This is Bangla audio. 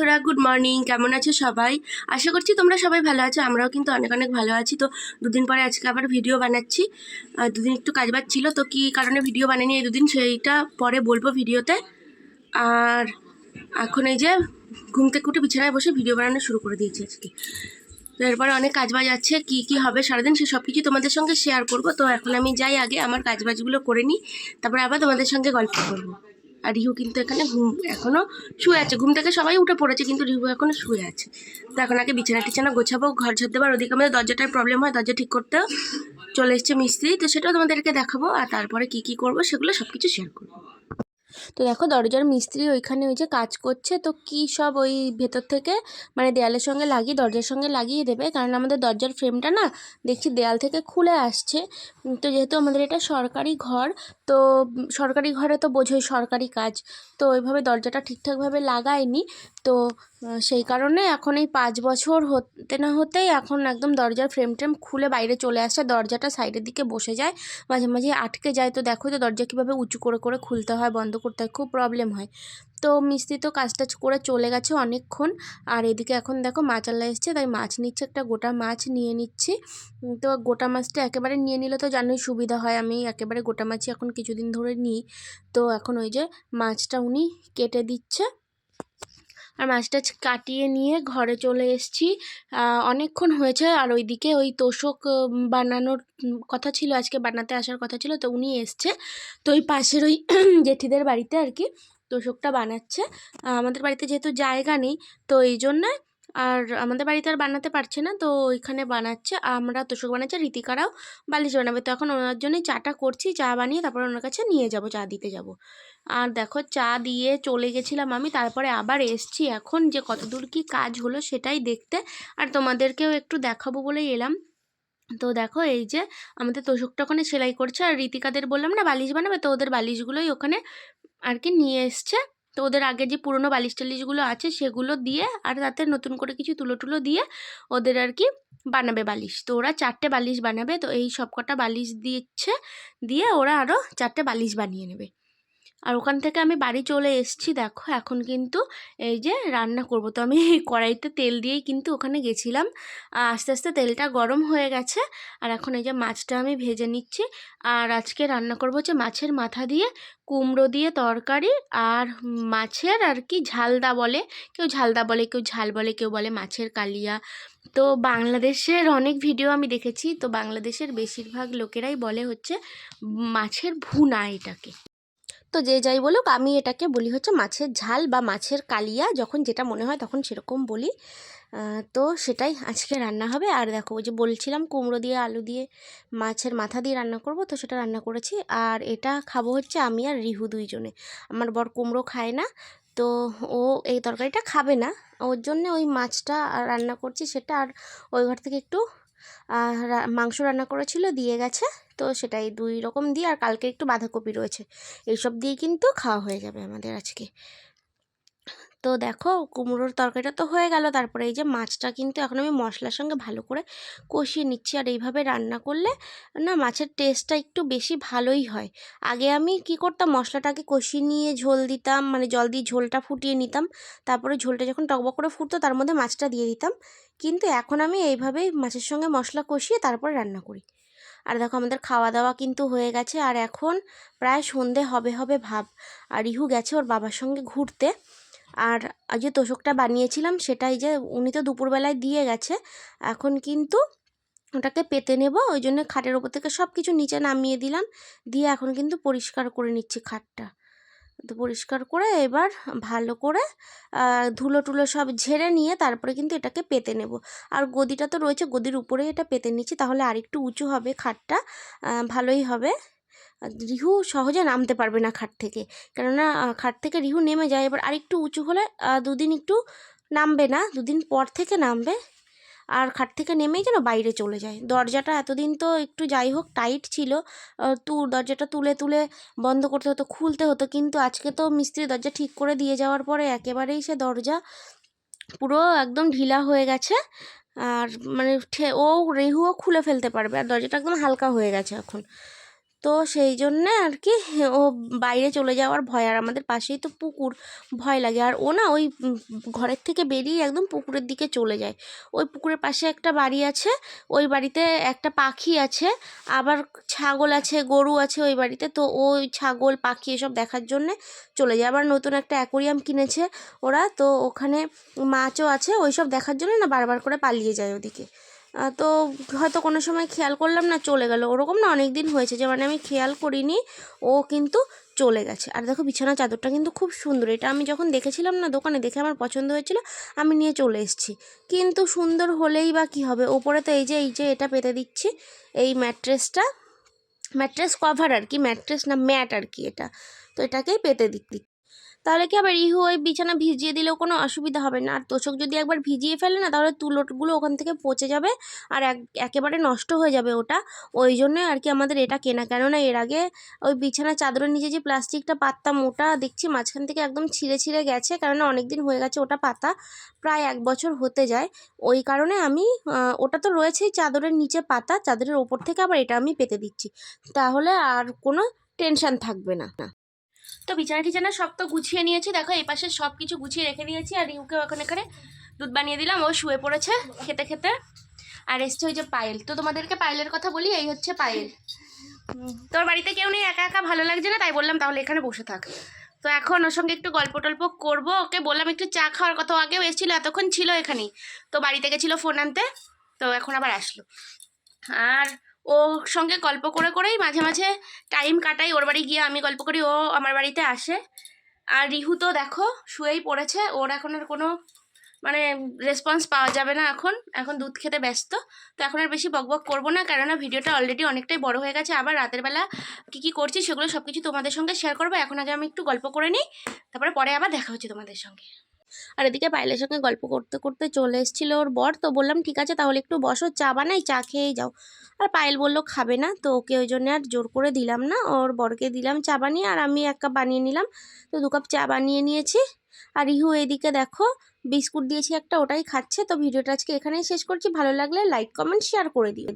বন্ধুরা গুড মর্নিং কেমন আছো সবাই? আশা করছি তোমরা সবাই ভালো আছো, আমরাও কিন্তু অনেক অনেক ভালো আছি। তো দুদিন পরে আজকে আবার ভিডিও বানাচ্ছি। দুদিন একটু কাজ বাজ ছিল, তো কী কারণে ভিডিও বানাইনি এই দুদিন সেইটা পরে বলব ভিডিওতে আর এখন এই যে ঘুম থেকে উঠে বিছানায় বসে ভিডিও বানানো শুরু করে দিয়েছি আজকে। তো এরপরে অনেক কাজবাজ আছে, কী কী হবে সারাদিন সে সব কিছু তোমাদের সঙ্গে শেয়ার করব। তো এখন আমি যাই আগে, আমার কাজবাজগুলো করে নিই, তারপরে আবার তোমাদের সঙ্গে গল্প করব। আর রিহু কিন্তু এখানে ঘুম এখনও শুয়ে আছে। ঘুম থেকে সবাই উঠে পড়েছে, কিন্তু রিহু এখনও শুয়ে আছে। তো এখন আগে বিছানা টিছানা গোছাবো, ঘর ঝাড় দেবো, আর ওদিকে আমাদের দরজাটার প্রবলেম হয়, দরজা ঠিক করতে চলে এসছে মিস্ত্রি। তো সেটাও তোমাদেরকে দেখাবো, আর তারপরে কি কি করব সেগুলো সব কিছু শেয়ার করব। তো দেখো দরজার মিস্ত্রি ওইখানে ওই যে কাজ করছে, তো কী সব ওই ভেতর থেকে মানে দেয়ালের সঙ্গে লাগিয়ে, দরজার সঙ্গে লাগিয়ে দেবে? কারণ আমাদের দরজার ফ্রেমটা না দেখছি দেয়াল থেকে খুলে আসছে। তো যেহেতু আমাদের এটা সরকারি ঘর, তো সরকারি ঘরে তো বোঝোই সরকারি কাজ। তো ওইভাবে দরজাটা ঠিকঠাকভাবে লাগায়নি। তো সেই কারণে এখন এই পাঁচ বছর হতে না হতেই এখন একদম দরজার ফ্রেম ট্রেম খুলে বাইরে চলে আসছে। দরজাটা সাইডের দিকে বসে যায়, মাঝে মাঝে আটকে যায়। তো দেখো তো দরজা কীভাবে উঁচু করে করে খুলতে হয়, বন্ধ করতে হয়, খুব প্রবলেম হয়। তো মিস্ত্রি তো কাজটা করে চলে গেছে অনেকক্ষণ। আর এদিকে এখন দেখো মাছ আল্লাহ এসছে, তাই মাছ নিচ্ছে, একটা গোটা মাছ নিয়ে নিচ্ছি। তো গোটা মাছটা একেবারে নিয়ে নিলে তো জানোই সুবিধা হয়, আমি একেবারে গোটা মাছই এখন কিছুদিন ধরে নিই। তো এখন ওই যে মাছটা উনি কেটে দিচ্ছে। আর মাছটা কাটিয়ে নিয়ে ঘরে চলে এসেছি। অনেকক্ষণ হয়েছে আর ওইদিকে ওই তোষক বানানোর কথা ছিল, আজকে বানাতে আসার কথা ছিল, তো উনি এসছে। তো ওই পাশের ওই জেঠিদের বাড়িতে আর কি তোষকটা বানাচ্ছে। আমাদের বাড়িতে যেহেতু জায়গা নেই, তো এই জন্যে আর আমাদের বাড়িতে আর বানাতে পারছে না। তো ওইখানে বানাচ্ছে, আমরা তোষক বানাচ্ছে রীতিকারাও বালিশ বানাবে। তো এখন ওনার জন্যই চাটা করছি, চা বানিয়ে তারপর ওনার কাছে নিয়ে যাব, চা দিতে যাব। আর দেখো, চা দিয়ে চলে গেছিলাম আমি, তারপরে আবার এসছি। এখন যে কতদূর কি কাজ হলো সেটাই দেখতে। আর তোমাদেরকেও একটু দেখাবো বলেই এলাম। তো দেখো, এই যে আমাদের তোষকটা ওখানে সেলাই করছে। আর রীতিকাদের বললাম না, বালিশ বানাবে? তো ওদের বালিশগুলোই ওখানে আর কি নিয়ে এসছে। তো ওদের আগে যে পুরনো বালিশ টালিশগুলো আছে সেগুলো দিয়ে আর তাতে নতুন করে কিছু তুলো টুলো দিয়ে ওদের আর কি বানাবে বালিশ। তো ওরা চারটে বালিশ বানাবে, তো এই সব কটা বালিশ দিচ্ছে, দিয়ে ওরা আরও চারটে বালিশ বানিয়ে নেবে। আর ওখান থেকে আমি বাড়ি চলে এসেছি, দেখো, এখন কিন্তু এই যে রান্না করব। তো আমি কড়াইতে তেল দিয়েই কিন্তু ওখানে গেছিলাম। আস্তে আস্তে তেলটা গরম হয়ে গেছে। আর এখন এই যে মাছটা আমি ভেজে নিচ্ছি। আর আজকে রান্না করব হচ্ছে মাছের মাথা দিয়ে কুমড়ো দিয়ে তরকারি আর মাছের আর কি ঝালদা বলে। কেউ ঝালদা বলে, কেউ ঝাল বলে, কেউ বলে মাছের কালিয়া। তো বাংলাদেশের অনেক ভিডিও আমি দেখেছি। তো বাংলাদেশের বেশিরভাগ লোকেরাই বলে হচ্ছে মাছের ভুনা এটাকে। তো যে যাই বলুক, আমি এটাকে বলি হচ্ছে মাছের ঝাল বা মাছের কালিয়া, যখন যেটা মনে হয় তখন সেরকম বলি। তো সেটাই আজকে রান্না হবে। আর দেখো, ওই যে বলছিলাম কুমড়ো দিয়ে, আলু দিয়ে, মাছের মাথা দিয়ে রান্না করব, তো সেটা রান্না করেছি। আর এটা খাব হচ্ছে আমি আর রিহু দুইজনে। আমার বর কুমড়ো খায় না, তো ও এই তরকারিটা খাবে না। ওর জন্য ওই মাছটা রান্না করছি, সেটা আর ওই ঘর থেকে একটু মাংস রান্না করেছিল, দিয়ে গেছে। তো সেটাই দুই রকম দিয়ে আর কালকে একটু বাঁধাকপি রয়েছে। এইসব দিয়ে কিন্তু খাওয়া হয়ে যাবে আমাদের আজকে। তো দেখো, কুমড়োর তরকারিটা তো হয়ে গেল। তারপরে এই যে মাছটা কিন্তু এখন আমি মশলার সঙ্গে ভালো করে কষিয়ে নিচ্ছি। আর এইভাবে রান্না করলে না মাছের টেস্টটা একটু বেশি ভালোই হয়। আগে আমি কি করতাম, মশলাটাকে কষিয়ে নিয়ে ঝোল দিতাম মানে জল দিয়ে ঝোলটা ফুটিয়ে নিতাম। তারপরে ঝোলটা যখন টকবক করে ফুটতো, তার মধ্যে মাছটা দিয়ে দিতাম। কিন্তু এখন আমি এইভাবেই মাছের সঙ্গে মশলা কষিয়ে তারপরে রান্না করি। আর দেখো আমাদের খাওয়া দাওয়া কিন্তু হয়ে গেছে, আর এখন প্রায় সন্ধে হবে হবে ভাব। আর ইহু গেছে ওর বাবার সঙ্গে ঘুরতে। আর যে তোষকটা বানিয়েছিলাম সেটাই যে উনি তো দুপুরবেলায় দিয়ে গেছে, এখন কিন্তু ওটাকে পেতে নেব, ওই জন্য খাটের ওপর থেকে সব কিছু নিচে নামিয়ে দিলাম, দিয়ে এখন কিন্তু পরিষ্কার করে নিচ্ছি খাটটা। তো পরিষ্কার করে এবার ভালো করে ধুলো টুলো সব ঝেড়ে নিয়ে তারপরে কিন্তু এটাকে পেতে নেব। আর গদিটা তো রয়েছে, গদির উপরেই এটা পেতে নিচ্ছি, তাহলে আরেকটু উঁচু হবে খাটটা ভালোই হবে। রিহু সহজে নামতে পারবে না খাট থেকে, কেননা খাট থেকে রিহু নেমে যায়, এবার আরেকটু উঁচু হলে দুদিন একটু নামবে না, দুদিন পর থেকে নামবে। আর খাট থেকে নেমেই যেন বাইরে চলে যায়। দরজাটা এতদিন তো একটু যাই হোক টাইট ছিল। তু, দরজাটা তুলে তুলে বন্ধ করতে হতো, খুলতে হতো। কিন্তু আজকে তো মিস্ত্রি দরজা ঠিক করে দিয়ে যাওয়ার পরে একেবারেই সে দরজা পুরো একদম ঢিলা হয়ে গেছে। আর মানে ও রেহুও খুলে ফেলতে পারবে। আর দরজাটা একদম হালকা হয়ে গেছে এখন। তো সেই জন্যে আর কি ও বাইরে চলে যাওয়ার ভয়, আর আমাদের পাশেই তো পুকুর, ভয় লাগে। আর ও না ওই ঘরের থেকে বেরিয়ে একদম পুকুরের দিকে চলে যায়। ওই পুকুরের পাশে একটা বাড়ি আছে, ওই বাড়িতে একটা পাখি আছে, আবার ছাগল আছে, গরু আছে ওই বাড়িতে। তো ওই ছাগল, পাখি এসব দেখার জন্যে চলে যায়। আবার নতুন একটা অ্যাকোরিয়াম কিনেছে ওরা, তো ওখানে মাছও আছে ওই সব দেখার জন্য না বারবার করে পালিয়ে যায় ওদিকে। তো হয়তো কোনো সময় খেয়াল করলাম না, চলে গেল। ওরকম না অনেক দিন হয়েছে যে মানে আমি খেয়াল করিনি, ও কিন্তু চলে গেছে। আর দেখো বিছানা চাদরটা কিন্তু খুব সুন্দর। এটা আমি যখন দেখেছিলাম না, দোকানে দেখে আমার পছন্দ হয়েছিল, আমি নিয়ে চলে এসেছি। কিন্তু সুন্দর হলেই বা কী হবে? ওপরে তো এই যে এই যে এটা পেতে দিচ্ছি, এই ম্যাট্রেসটা, ম্যাট্রেস কভার আর কি, ম্যাট্রেস না ম্যাট আর কি এটা। তো এটাকেই পেতে দিচ্ছি। তাহলে কি আবার ইহু ওই বিছানা ভিজিয়ে দিলেও কোনো অসুবিধা হবে না? আর তোষক যদি একবার ভিজিয়ে ফেলে না, তাহলে তুলোগুলো ওখান থেকে পচে যাবে আর এক, একেবারে নষ্ট হয়ে যাবে ওটা। ওই জন্যই আর কি আমাদের এটা কেনা। কেননা এর আগে ওই বিছানা চাদরের নিচে যে প্লাস্টিকটা পাততাম, ওটা দেখছি মাঝখান থেকে একদম ছিঁড়ে ছিঁড়ে গেছে। কেননা অনেক দিন হয়ে গেছে ওটা পাতা, প্রায় এক বছর হতে যায়। ওই কারণে আমি ওটা তো রয়েছেই চাদরের নিচে পাতা, চাদরের ওপর থেকে আবার এটা আমি পেতে দিচ্ছি। তাহলে আর কোনো টেনশন থাকবে না। তো বিছানা টিছানা সব তো গুছিয়ে নিয়েছি। দেখো, এই পাশে সব কিছু গুছিয়ে রেখে দিয়েছি আর ইউকে ওখানে এখানে দুধ বানিয়ে দিলাম। ও শুয়ে পড়েছে খেতে খেতে। আর এসছে ওই যে পায়েল। তো তোমাদেরকে পায়েলের কথা বলি, এই হচ্ছে পায়েল। তোর বাড়িতে কেউ নেই? একা একা ভালো লাগছে না? তাই বললাম, তাহলে এখানে বসে থাক। তো এখন ওর সঙ্গে একটু গল্প টল্প করব। ওকে বললাম একটু চা খাওয়ার কথা। আগেও এসেছিল, এতক্ষণ ছিল এখানেই। তো বাড়িতে গেছিল ফোন আনতে। তো এখন আবার আসলো। আর ওর সঙ্গে গল্প করে করেই মাঝে মাঝে টাইম কাটাই। ওর বাড়ি গিয়ে আমি গল্প করি, ও আমার বাড়িতে আসে। আর রিহু তো দেখো, শুয়েই পড়েছে। ওর এখন আর কোনো মানে রেসপন্স পাওয়া যাবে না এখন। এখন দুধ খেতে ব্যস্ত। তো এখন আর বেশি বকবক করব না, কেননা ভিডিওটা অলরেডি অনেকটাই বড় হয়ে গেছে। আবার রাতের বেলা কী কী করছি সেগুলো সব কিছু তোমাদের সঙ্গে শেয়ার করব। এখন আগে আমি একটু গল্প করে নিই, তারপরে পরে আবার দেখা হচ্ছে তোমাদের সঙ্গে। আর এদিকে পায়েলের সঙ্গে গল্প করতে করতে চলে এসেছিল ওর বর। তো বললাম, ঠিক আছে, তাহলে একটু বসো, চা বানাই, চা খেয়েই যাও। আর পায়েল বলল, খাবে না। তো ওকে ওই জন্য আর জোর করে দিলাম না। ওর বরকে দিলাম চা বানিয়ে, আর আমি এক কাপ বানিয়ে নিলাম। তো দু কাপ চা বানিয়ে নিয়েছি। আর ইহু এদিকে দেখো, বিস্কুট দিয়েছি একটা, ওটাই খাচ্ছে। তো ভিডিওটা আজকে এখানেই শেষ করছি। ভালো লাগলে লাইক, কমেন্ট, শেয়ার করে দিও।